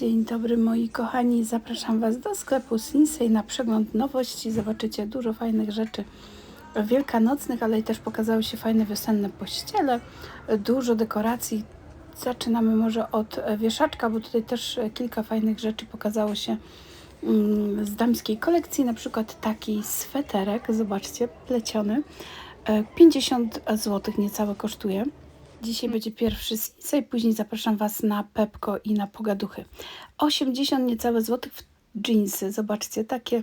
Dzień dobry moi kochani, zapraszam Was do sklepu Sinsei na przegląd nowości. Zobaczycie dużo fajnych rzeczy wielkanocnych, ale też pokazały się fajne wiosenne pościele, dużo dekoracji. Zaczynamy może od wieszaczka, bo tutaj też kilka fajnych rzeczy pokazało się mm, z damskiej kolekcji, na przykład taki sweterek, zobaczcie, pleciony, E, 50 zł niecałe kosztuje. Dzisiaj będzie pierwszy Sinsei, później zapraszam Was na Pepko i na Pogaduchy. 80 niecałe złotych w jeansy. Zobaczcie, takie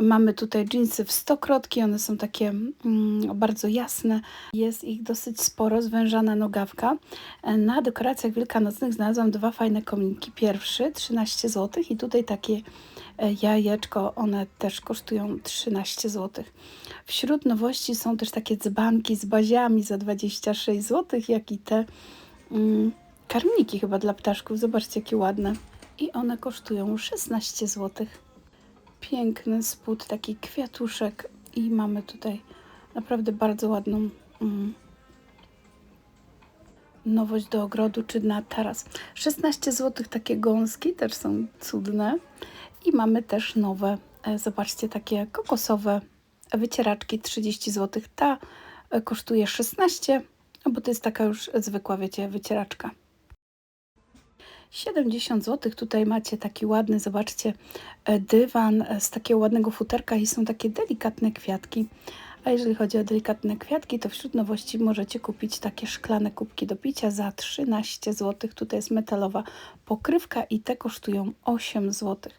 mamy tutaj jeansy w stokrotki, one są takie mm, bardzo jasne. Jest ich dosyć sporo, zwężana nogawka. E, Na dekoracjach wielkanocnych znalazłam dwa fajne kominki. Pierwszy 13 zł i tutaj takie e, jajeczko, one też kosztują 13 zł. Wśród nowości są też takie dzbanki z baziami za 26 zł, jak i te mm, karmniki chyba dla ptaszków. Zobaczcie, jakie ładne. I one kosztują 16 zł. Piękny spód, taki kwiatuszek i mamy tutaj naprawdę bardzo ładną mm, nowość do ogrodu czy na taras. 16 zł takie gąski też są cudne i mamy też nowe, e, zobaczcie, takie kokosowe wycieraczki 30 zł. Ta e, kosztuje 16, no bo to jest taka już zwykła, wiecie, wycieraczka. 70 zł. Tutaj macie taki ładny, zobaczcie, e, dywan e, z takiego ładnego futerka i są takie delikatne kwiatki. A jeżeli chodzi o delikatne kwiatki, to wśród nowości możecie kupić takie szklane kubki do picia za 13 zł. Tutaj jest metalowa pokrywka i te kosztują 8 zł.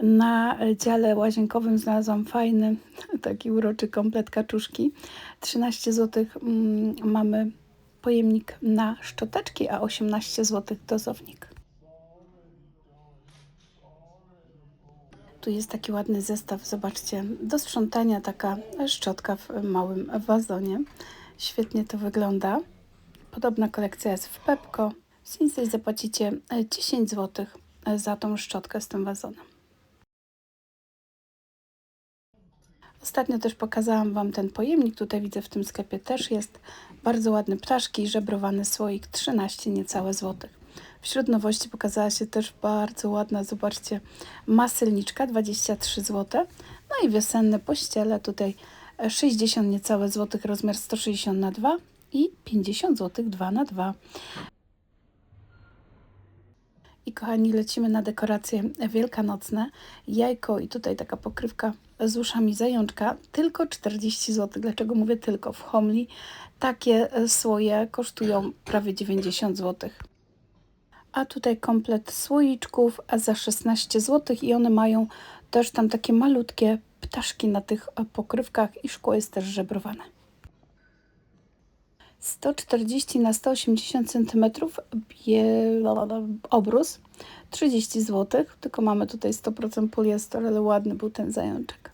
Na dziale łazienkowym znalazłam fajny, taki uroczy komplet kaczuszki. 13 zł mm, mamy pojemnik na szczoteczki, a 18 zł dozownik. Tu jest taki ładny zestaw, zobaczcie, do sprzątania taka szczotka w małym wazonie. Świetnie to wygląda. Podobna kolekcja jest w Pepko. W zapłacicie 10 zł za tą szczotkę z tym wazonem. Ostatnio też pokazałam Wam ten pojemnik. Tutaj widzę w tym sklepie też jest bardzo ładny ptaszki, żebrowany słoik 13 niecałe złotych. Wśród nowości pokazała się też bardzo ładna, zobaczcie, maselniczka 23 zł. No i wiosenne pościele tutaj 60 niecałe złotych, rozmiar 160 na 2 i 50 zł 2 na 2. I kochani, lecimy na dekoracje wielkanocne. Jajko i tutaj taka pokrywka z uszami zajączka, tylko 40 zł. Dlaczego mówię tylko? W Homli takie e, słoje kosztują prawie 90 zł. A tutaj komplet słoiczków a za 16 zł i one mają też tam takie malutkie ptaszki na tych e, pokrywkach i szkło jest też żebrowane. 140 na 180 cm obrus 30 zł, tylko mamy tutaj 100% poliester, ale ładny był ten zajączek.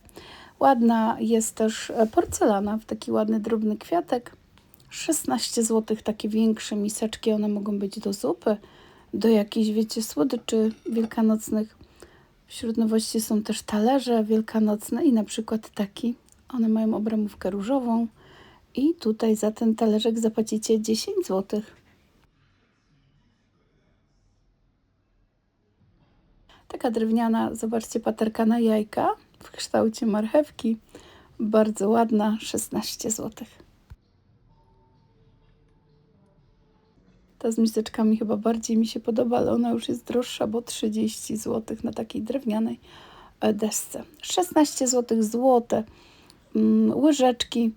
Ładna jest też porcelana w taki ładny drobny kwiatek. 16 zł, takie większe miseczki, one mogą być do zupy, do jakichś, wiecie, słodyczy wielkanocnych. Wśród nowości są też talerze wielkanocne i na przykład taki. One mają obramówkę różową i tutaj za ten talerzek zapłacicie 10 zł. Taka drewniana, zobaczcie, paterka na jajka w kształcie marchewki. Bardzo ładna, 16 zł. Ta z miseczkami chyba bardziej mi się podoba, ale ona już jest droższa, bo 30 zł na takiej drewnianej e, desce. 16 zł złote mm, łyżeczki.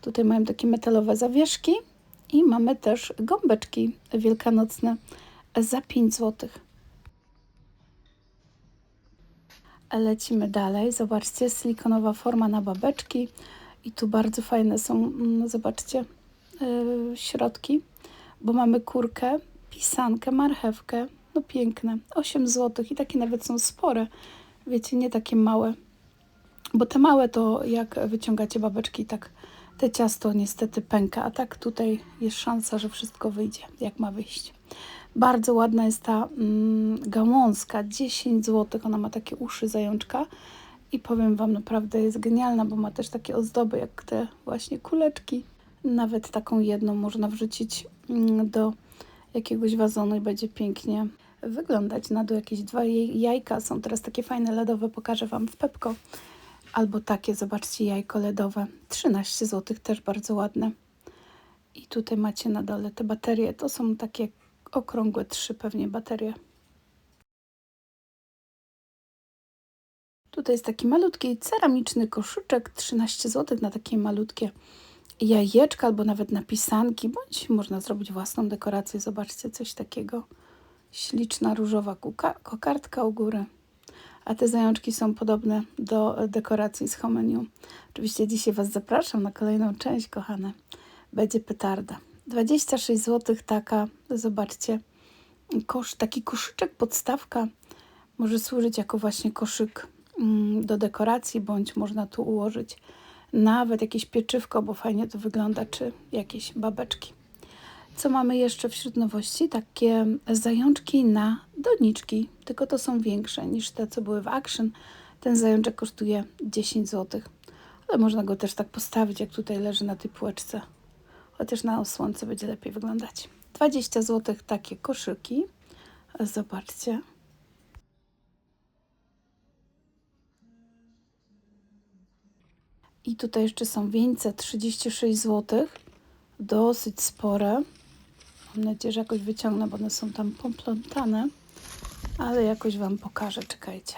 Tutaj mają takie metalowe zawieszki i mamy też gąbeczki wielkanocne za 5 zł. Lecimy dalej. Zobaczcie, silikonowa forma na babeczki. I tu bardzo fajne są, mm, zobaczcie, yy, środki, bo mamy kurkę, pisankę, marchewkę. No piękne. 8 zł i takie nawet są spore. Wiecie, nie takie małe. Bo te małe to jak wyciągacie babeczki, tak te ciasto niestety pęka, a tak tutaj jest szansa, że wszystko wyjdzie, jak ma wyjść. Bardzo ładna jest ta mm, gałązka, 10 zł. Ona ma takie uszy zajączka i powiem Wam, naprawdę jest genialna, bo ma też takie ozdoby, jak te właśnie kuleczki. Nawet taką jedną można wrzucić do jakiegoś wazonu i będzie pięknie wyglądać. Na dół jakieś dwa jajka. Są teraz takie fajne LEDowe, pokażę Wam w Pepko. Albo takie, zobaczcie, jajko LEDowe. 13 zł, też bardzo ładne. I tutaj macie na dole te baterie. To są takie okrągłe trzy pewnie baterie. Tutaj jest taki malutki ceramiczny koszyczek, 13 zł na takie malutkie jajeczka albo nawet na pisanki, bądź można zrobić własną dekorację. Zobaczcie, coś takiego. Śliczna różowa kokardka u góry. A te zajączki są podobne do dekoracji z Homeniu. Oczywiście dzisiaj Was zapraszam na kolejną część, kochane. Będzie petarda. 26 zł taka, zobaczcie, kosz, taki koszyczek, podstawka może służyć jako właśnie koszyk mm, do dekoracji, bądź można tu ułożyć nawet jakieś pieczywko, bo fajnie to wygląda, czy jakieś babeczki. Co mamy jeszcze wśród nowości? Takie zajączki na doniczki, tylko to są większe niż te, co były w Action. Ten zajączek kosztuje 10 zł, ale można go też tak postawić, jak tutaj leży na tej półeczce. Chociaż na słońce będzie lepiej wyglądać. 20 zł takie koszyki. Zobaczcie. I tutaj jeszcze są wieńce 36 zł. Dosyć spore. Mam nadzieję, że jakoś wyciągnę, bo one są tam poplątane. Ale jakoś Wam pokażę. Czekajcie.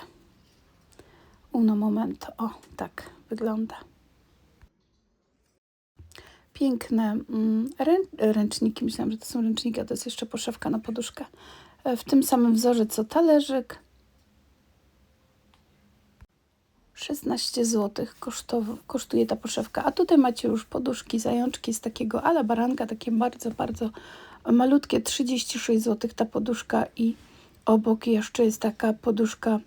Uno momento. O, tak wygląda. Piękne mm, rę, ręczniki. Myślałam, że to są ręczniki, a to jest jeszcze poszewka na poduszkę. E, W tym samym wzorze co talerzyk. 16 zł kosztuje ta poszewka. A tutaj macie już poduszki, zajączki z takiego ala baranka, takie bardzo, bardzo malutkie, 36 zł ta poduszka i obok jeszcze jest taka poduszka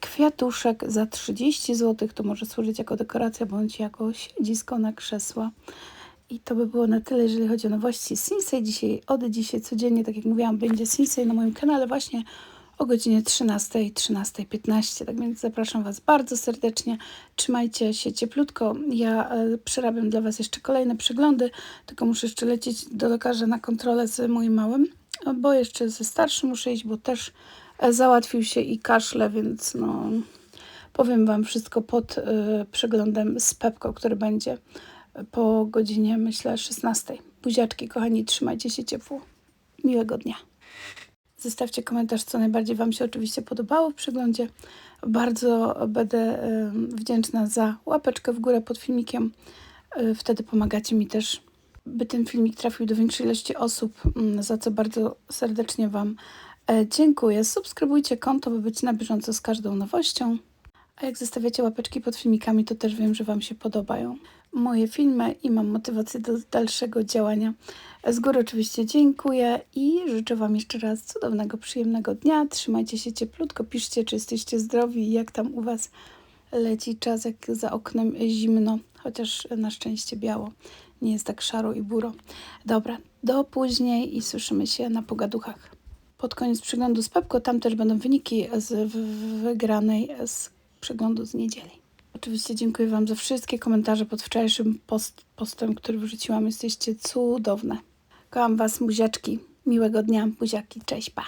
kwiatuszek za 30 zł. To może służyć jako dekoracja bądź jako siedzisko na krzesła. I to by było na tyle, jeżeli chodzi o nowości Sinsei. Dzisiaj, od dzisiaj codziennie, tak jak mówiłam, będzie Sinsei na moim kanale właśnie o godzinie 13, 13.15. Tak więc zapraszam Was bardzo serdecznie. Trzymajcie się cieplutko. Ja e, przerabiam dla Was jeszcze kolejne przeglądy, tylko muszę jeszcze lecieć do lekarza na kontrolę z moim małym, bo jeszcze ze starszym muszę iść, bo też e, załatwił się i kaszle, więc no powiem Wam wszystko pod e, przeglądem z Pepko, który będzie po godzinie, myślę, 16. Buziaczki, kochani, trzymajcie się ciepło. Miłego dnia. Zostawcie komentarz, co najbardziej Wam się oczywiście podobało w przeglądzie. Bardzo będę wdzięczna za łapeczkę w górę pod filmikiem. E, Wtedy pomagacie mi też, by ten filmik trafił do większej ilości osób, za co bardzo serdecznie Wam e, dziękuję. Subskrybujcie konto, by być na bieżąco z każdą nowością. A jak zostawiacie łapeczki pod filmikami, to też wiem, że Wam się podobają moje filmy i mam motywację do dalszego działania. Z góry oczywiście dziękuję i życzę Wam jeszcze raz cudownego, przyjemnego dnia. Trzymajcie się cieplutko, piszcie, czy jesteście zdrowi jak tam u Was leci czas, jak za oknem zimno, chociaż na szczęście biało. Nie jest tak szaro i buro. Dobra, do później i słyszymy się na pogaduchach. Pod koniec przeglądu z Pepko, tam też będą wyniki z wygranej z przeglądu z niedzieli. Oczywiście dziękuję Wam za wszystkie komentarze pod wczorajszym post, postem, który wrzuciłam. Jesteście cudowne. Kocham Was, buziaczki. Miłego dnia, buziaki. Cześć, pa.